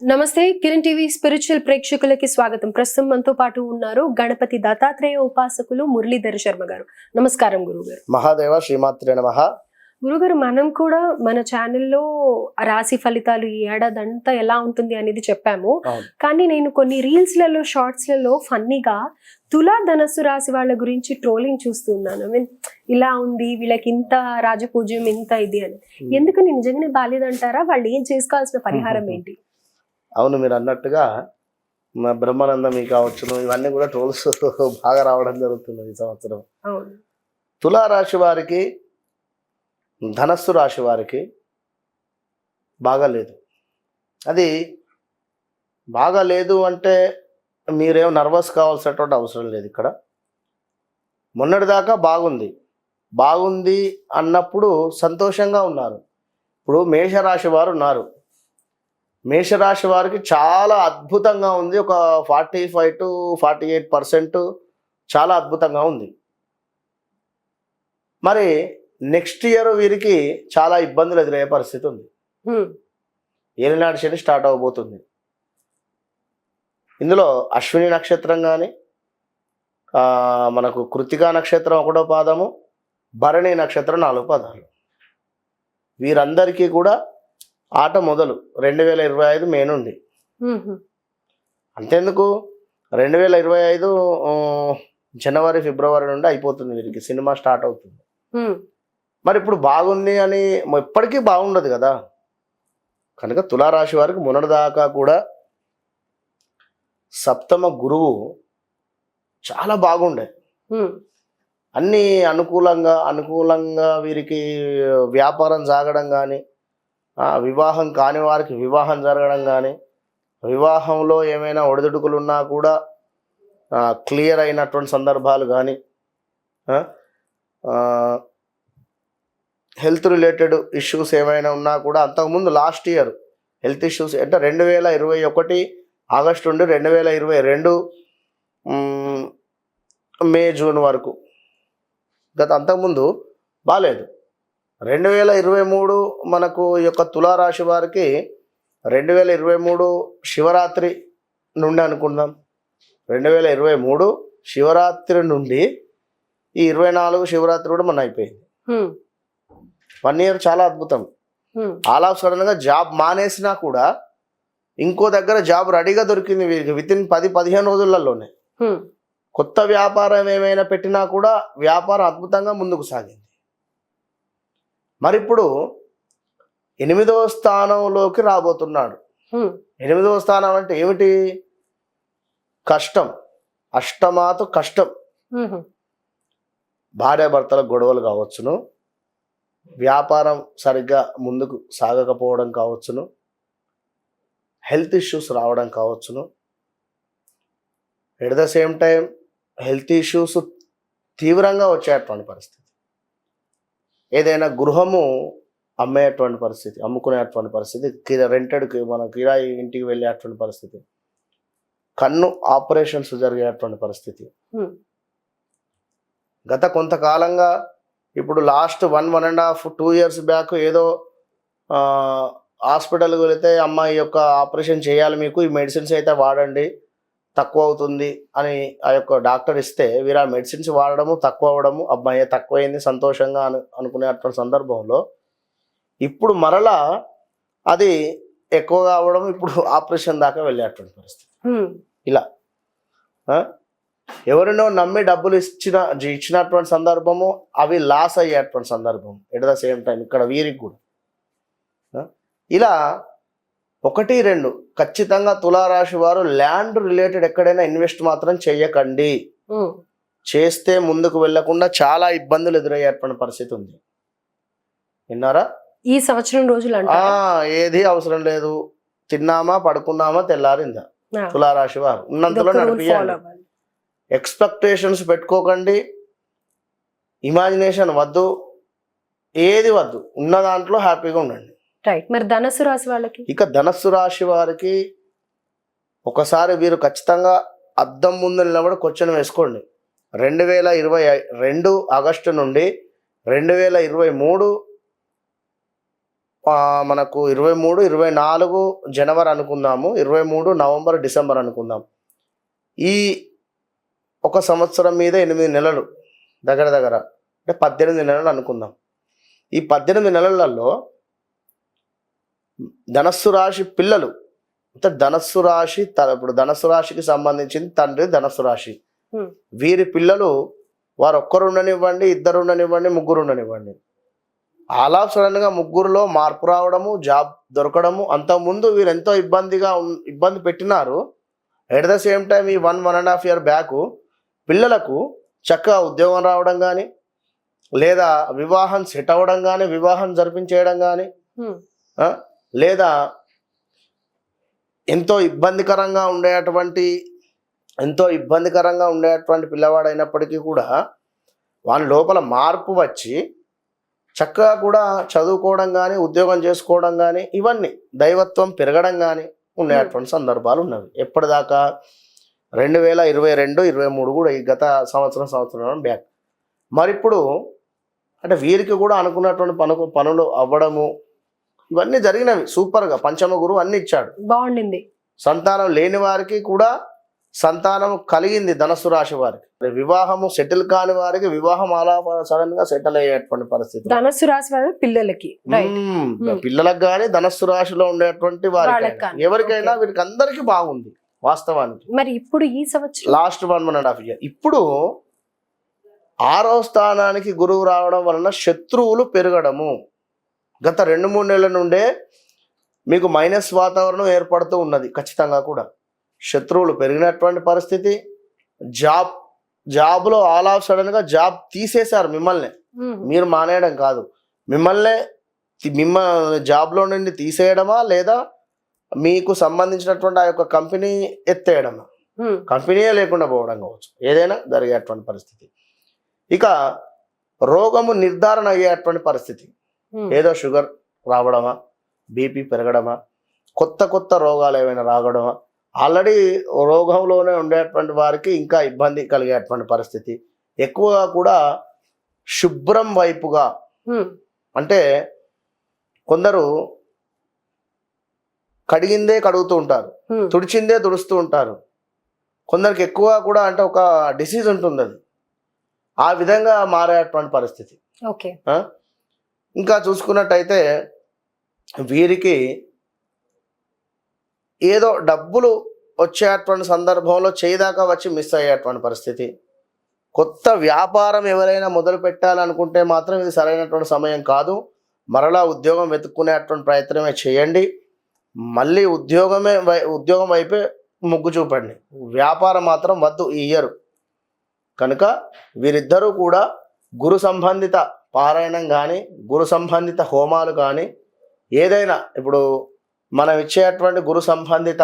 నమస్తే Kiran TV spiritual ప్రేక్షకులకి స్వాగతం. ప్రస్తుతం మనతో పాటు ఉన్నారు గణపతి దత్తాత్రేయ ఉపాసకులు మురళీధర శర్మ గారు. నమస్కారం గురుగారు మహాదేవ శ్రీమాత్రే నమ. గురుగారు మనం కూడా మన ఛానల్లో రాశి ఫలితాలు ఈ ఏడాది అంతా ఎలా ఉంటుంది అనేది చెప్పాము. కానీ నేను కొన్ని రీల్స్లలో షార్ట్స్లలో ఫన్నీగా తులా ధనస్సు రాశి వాళ్ళ గురించి ట్రోలింగ్ చూస్తున్నాను ఐ మీన్ ఇలా ఉంది వీళ్ళకి ఇంత రాజపూజ్యం ఇంత ఇది అని. ఎందుకని నిజంగానే బాలేదంటారా? వాళ్ళు ఏం చేసుకోవాల్సిన పరిహారం ఏంటి? అవును మీరు అన్నట్టుగా మా బ్రహ్మానందం కావచ్చును. ఇవన్నీ కూడా ట్రోల్స్ బాగా రావడం జరుగుతుంది ఈ సంవత్సరం. తులారాశి వారికి ధనస్సు రాశి వారికి బాగాలేదు అది బాగాలేదు అంటే మీరేం నర్వస్ కావాల్సినటువంటి అవసరం లేదు ఇక్కడ. మొన్నటిదాకా బాగుంది. బాగుంది అన్నప్పుడు సంతోషంగా ఉన్నారు. ఇప్పుడు మేషరాశి వారు ఉన్నారు. మేషరాశి వారికి చాలా అద్భుతంగా ఉంది. ఒక forty five to forty eight percent చాలా అద్భుతంగా ఉంది. మరి నెక్స్ట్ ఇయర్ వీరికి చాలా ఇబ్బందులు ఎదురయ్యే పరిస్థితి ఉంది. ఏలినాడు శని స్టార్ట్ అవబోతుంది. ఇందులో అశ్విని నక్షత్రం కానీ మనకు కృతికా నక్షత్రం ఒకటో పాదము భరణి నక్షత్రం నాలుగు పాదాలు. వీరందరికీ కూడా ఆట మొదలు రెండు వేల ఇరవై ఐదు మే నుండి. అంతేందుకు రెండు వేల ఇరవై ఐదు జనవరి ఫిబ్రవరి నుండి అయిపోతుంది వీరికి సినిమా స్టార్ట్ అవుతుంది. మరి ఇప్పుడు బాగుంది అని ఎప్పటికీ బాగుండదు కదా కనుక తులారాశి వారికి మొన్నటిదాకా కూడా సప్తమ గురువు చాలా బాగుండే. అన్నీ అనుకూలంగా అనుకూలంగా వీరికి వ్యాపారం సాగడం కానీ వివాహం కాని వారికి వివాహం జరగడం కానీ వివాహంలో ఏమైనా ఒడిదుడుకులు ఉన్నా కూడా క్లియర్ అయినటువంటి సందర్భాలు కానీ హెల్త్ రిలేటెడ్ ఇష్యూస్ ఏమైనా ఉన్నా కూడా అంతకుముందు లాస్ట్ ఇయర్ హెల్త్ ఇష్యూస్ అంటే రెండు వేల ఇరవై ఒకటి ఆగస్టు నుండి రెండు వేల ఇరవై రెండు మే జూన్ వరకు. గత అంతకుముందు బాగాలేదు రెండు వేల ఇరవై మూడు మనకు ఈ యొక్క తులారాశి వారికి రెండు వేల ఇరవై మూడు శివరాత్రి నుండి అనుకుందాం రెండు వేల ఇరవై మూడు శివరాత్రి నుండి ఈ ఇరవై నాలుగు శివరాత్రి కూడా మన అయిపోయింది. వన్ ఇయర్ చాలా అద్భుతం. ఆల్ ఆఫ్ సడన్గా జాబ్ మానేసినా కూడా ఇంకో దగ్గర జాబ్ రెడీగా దొరికింది వీరికి విత్ ఇన్ పది పదిహేను రోజులలోనే. కొత్త వ్యాపారం ఏమైనా పెట్టినా కూడా వ్యాపారం అద్భుతంగా ముందుకు సాగింది మరి ఇప్పుడు ఎనిమిదవ స్థానంలోకి రాబోతున్నాడు. ఎనిమిదవ స్థానం అంటే ఏమిటి? కష్టం. అష్టమాతు కష్టం. భార్యాభర్తల గొడవలు కావచ్చును. వ్యాపారం సరిగ్గా ముందుకు సాగకపోవడం కావచ్చును. హెల్త్ ఇష్యూస్ రావడం కావచ్చును. At the same time health issues తీవ్రంగా వచ్చేటువంటి పరిస్థితి. ఏదైనా గృహము అమ్మేటువంటి పరిస్థితి అమ్ముకునేటువంటి పరిస్థితి కిరా రెంటెడ్కి మన కిరాయి ఇంటికి వెళ్ళేటువంటి పరిస్థితి కన్ను ఆపరేషన్స్ జరిగేటువంటి పరిస్థితి. గత కొంతకాలంగా ఇప్పుడు last one one and half two years back ఏదో హాస్పిటల్కి వెళితే అమ్మాయి యొక్క ఆపరేషన్ చేయాలి మీకు ఈ మెడిసిన్స్ అయితే వాడండి తక్కువ అవుతుంది అని ఆ యొక్క డాక్టర్ ఇస్తే వీరు ఆ మెడిసిన్స్ వాడడము తక్కువ అవ్వడము అబ్బాయి తక్కువైంది సంతోషంగా అను అనుకునేటువంటి సందర్భంలో ఇప్పుడు మరలా అది ఎక్కువగా అవ్వడం ఇప్పుడు ఆపరేషన్ దాకా వెళ్ళేటువంటి పరిస్థితి. ఆ? ఎవరినో నమ్మి డబ్బులు ఇచ్చిన ఇచ్చినటువంటి సందర్భము అవి లాస్ అయ్యేటువంటి సందర్భం ఎట్ ద సేమ్ టైం ఇక్కడ వీరికి కూడా? ఇలా ఒకటి రెండు ఖచ్చితంగా తులారాశి వారు ల్యాండ్ రిలేటెడ్ ఎక్కడైనా ఇన్వెస్ట్ మాత్రం చేయకండి. చేస్తే ముందుకు వెళ్ళకుండా చాలా ఇబ్బందులు ఎదురయ్యేటువంటి పరిస్థితి ఉంది. విన్నారా? ఈ సంవత్సరం రోజులు ఏది అవసరం లేదు. తిన్నామా పడుకున్నామా తెల్లారిందా. తులారాశి వారు ఉన్నంతలో అవ్వాలి. ఎక్స్పెక్టేషన్స్ పెట్టుకోకండి. ఇమాజినేషన్ వద్దు. ఏది వద్దు. ఉన్న దాంట్లో హ్యాపీగా ఉండండి. రైట్ మరి ధనస్సు రాశి వాళ్ళకి? ఇక ధనస్సు రాశి వారికి ఒకసారి వీరు ఖచ్చితంగా అద్దం ముందు నిలబడి క్వశ్చన్ వేసుకోండి. రెండు వేల ఇరవై రెండు ఆగస్టు నుండి రెండు వేల ఇరవై మూడు మనకు ఇరవై మూడు ఇరవై నాలుగు జనవరి అనుకుందాము. ఇరవై మూడు నవంబర్ డిసెంబర్ అనుకుందాం. ఈ ఒక సంవత్సరం మీద ఎనిమిది నెలలు దగ్గర దగ్గర అంటే పద్దెనిమిది నెలలు అనుకుందాం. ఈ పద్దెనిమిది నెలలలో ధనస్సు రాశి పిల్లలు అంటే ధనస్సు రాశి ఇప్పుడు ధనస్సు రాశికి సంబంధించింది తండ్రి ధనస్సు రాశి. వీరి పిల్లలు వారు ఒక్కరు ఉండనివ్వండి ఇద్దరు ఉండనివ్వండి ముగ్గురు ఉండనివ్వండి అలా సడన్గా ముగ్గురులో మార్పు రావడము జాబ్ దొరకడము అంతకుముందు వీరు ఎంతో ఇబ్బందిగా ఇబ్బంది పెట్టినారు ఎట్ ద సేమ్ టైం ఈ one one and half year back పిల్లలకు చక్కగా ఉద్యోగం రావడం కానీ లేదా వివాహం సెట్ అవ్వడం కానీ వివాహం జరిపించేయడం కానీ? లేదా ఎంతో ఇబ్బందికరంగా ఉండేటువంటి ఎంతో ఇబ్బందికరంగా ఉండేటువంటి పిల్లవాడైనప్పటికీ కూడా వాని లోపల మార్పు వచ్చి చక్కగా కూడా చదువుకోవడం కానీ ఉద్యోగం చేసుకోవడం కానీ ఇవన్నీ దైవత్వం పెరగడం కానీ ఉండేటువంటి సందర్భాలు ఉన్నవి. ఎప్పటిదాకా రెండు వేల ఇరవై రెండు ఇరవై మూడు కూడా ఈ గత సంవత్సరం సంవత్సరం బ్యాక్. మరి ఇప్పుడు అంటే వీరికి కూడా అనుకున్నటువంటి పనుకు పనులు అవ్వడము ఇవన్నీ జరిగినవి. సూపర్గా పంచమ గురువు అన్ని ఇచ్చాడు. బాగుండింది. సంతానం లేని వారికి కూడా సంతానం కలిగింది ధనస్సు రాశి వారికి. వివాహము సెటిల్ కాని వారికి వివాహం అలా సడన్గా సెటిల్ అయ్యేటువంటి పరిస్థితి. ధనస్సు రాశి వాళ్ళ పిల్లలకి. పిల్లలకు కానీ ధనస్సు రాశిలో ఉండేటువంటి వారికి కానీ. ఎవరికైనా. వీరికి అందరికీ బాగుంది వాస్తవానికి. మరి ఇప్పుడు ఈ సంవత్సరం? Last one one and half year ఇప్పుడు ఆరో స్థానానికి గురువు రావడం వలన శత్రువులు పెరగడము. గత రెండు మూడు నెలల నుండే మీకు మైనస్ వాతావరణం ఏర్పడుతూ ఉన్నది ఖచ్చితంగా కూడా శత్రువులు పెరిగినటువంటి పరిస్థితి జాబ్ జాబ్లో ఆల్ ఆఫ్ సడన్గా జాబ్ తీసేశారు మిమ్మల్ని. మీరు మానేయడం కాదు మిమ్మల్ని మిమ్మ జాబ్లో నుండి తీసేయడమా లేదా మీకు సంబంధించినటువంటి ఆ యొక్క కంపెనీ ఎత్తేయడమా. కంపెనీయే లేకుండా పోవడం కావచ్చు ఏదైనా జరిగేటువంటి పరిస్థితి ఇక రోగము నిర్ధారణ అయ్యేటువంటి పరిస్థితి. ఏదో షుగర్ రావడమా బీపీ పెరగడమా కొత్త కొత్త రోగాలు ఏమైనా రావడమా ఆల్రెడీ రోగంలోనే ఉండేటువంటి వారికి ఇంకా ఇబ్బంది కలిగేటువంటి పరిస్థితి ఎక్కువగా కూడా శుభ్రం వైపుగా. అంటే కొందరు కడిగిందే కడుగుతూ ఉంటారు. తుడిచిందే తుడుస్తూ ఉంటారు కొందరికి ఎక్కువ కూడా అంటే ఒక డిసీజ్ ఉంటుంది అది ఆ విధంగా మారేటువంటి పరిస్థితి ఓకే? ఇంకా చూసుకున్నట్టయితే వీరికి ఏదో డబ్బులు వచ్చేటువంటి సందర్భంలో చేయదాకా వచ్చి మిస్ అయ్యేటువంటి పరిస్థితి. కొత్త వ్యాపారం ఎవరైనా మొదలు పెట్టాలనుకుంటే మాత్రం ఇది సరైనటువంటి సమయం కాదు. మరలా ఉద్యోగం వెతుక్కునేటువంటి ప్రయత్నమే చేయండి. మళ్ళీ ఉద్యోగమే వై- ఉద్యోగం వైపే మొగ్గు చూపండి. వ్యాపారం మాత్రం వద్దు ఈ ఇయర్. కనుక వీరిద్దరూ కూడా గురు సంబంధిత పారాయణం కానీ గురు సంబంధిత హోమాలు కానీ ఏదైనా ఇప్పుడు మనం ఇచ్చేటువంటి గురు సంబంధిత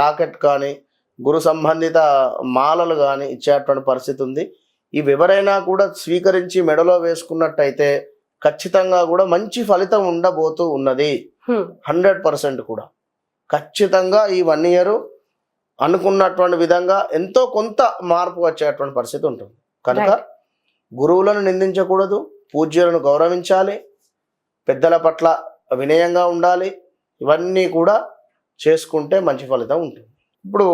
లాకెట్ కానీ గురు సంబంధిత మాలలు కానీ ఇచ్చేటువంటి పరిస్థితి ఉంది ఇవి ఎవరైనా కూడా స్వీకరించి మెడలో వేసుకున్నట్టయితే ఖచ్చితంగా కూడా మంచి ఫలితం ఉండబోతూ ఉన్నది. హండ్రెడ్ పర్సెంట్ కూడా ఖచ్చితంగా ఈ వన్ ఇయర్ అనుకున్నటువంటి విధంగా ఎంతో కొంత మార్పు వచ్చేటువంటి పరిస్థితి ఉంటుంది కనుక. గురువులను నిందించకూడదు పూజ్యులను గౌరవించాలి పెద్దల పట్ల వినయంగా ఉండాలి ఇవన్నీ కూడా చేసుకుంటే మంచి ఫలితం ఉంటుంది. ఇప్పుడు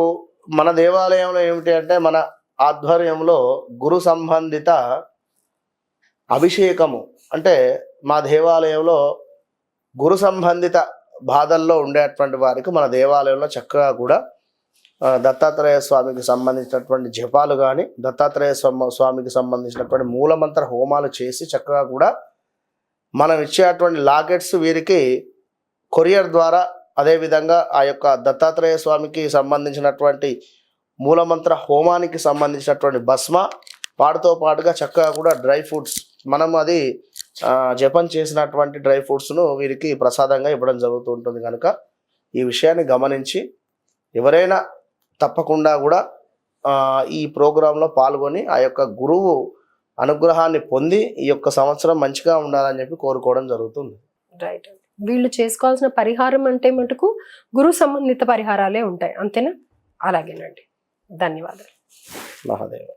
మన దేవాలయంలో ఏమిటి అంటే మన ఆధ్వర్యంలో గురు సంబంధిత అభిషేకము అంటే మా దేవాలయంలో గురు సంబంధిత బాధల్లో ఉండేటువంటి వారికి మన దేవాలయంలో చక్కగా కూడా దత్తాత్రేయ స్వామికి సంబంధించినటువంటి జపాలు కానీ దత్తాత్రేయ స్వామికి సంబంధించినటువంటి మూలమంత్ర హోమాలు చేసి చక్కగా కూడా మనం ఇచ్చేటువంటి లాకెట్స్ వీరికి కొరియర్ ద్వారా అదేవిధంగా ఆ యొక్క దత్తాత్రేయ స్వామికి సంబంధించినటువంటి మూలమంత్ర హోమానికి సంబంధించినటువంటి భస్మ వాటితో పాటుగా చక్కగా కూడా డ్రై ఫ్రూట్స్ మనం అది జపం చేసినటువంటి డ్రై ఫ్రూట్స్ను వీరికి ప్రసాదంగా ఇవ్వడం జరుగుతూ ఉంటుంది కనుక ఈ విషయాన్ని గమనించి ఎవరైనా తప్పకుండా కూడా ఈ ప్రోగ్రాంలో పాల్గొని ఆ యొక్క గురువు అనుగ్రహాన్ని పొంది ఈ యొక్క సంవత్సరం మంచిగా ఉండాలని చెప్పి కోరుకోవడం జరుగుతుంది. రైట్ వీళ్ళు చేసుకోవాల్సిన పరిహారం అంటే మటుకు గురు సంబంధిత పరిహారాలే ఉంటాయి. అంతేనా? అలాగేనండి. ధన్యవాదాలు. మహాదేవ.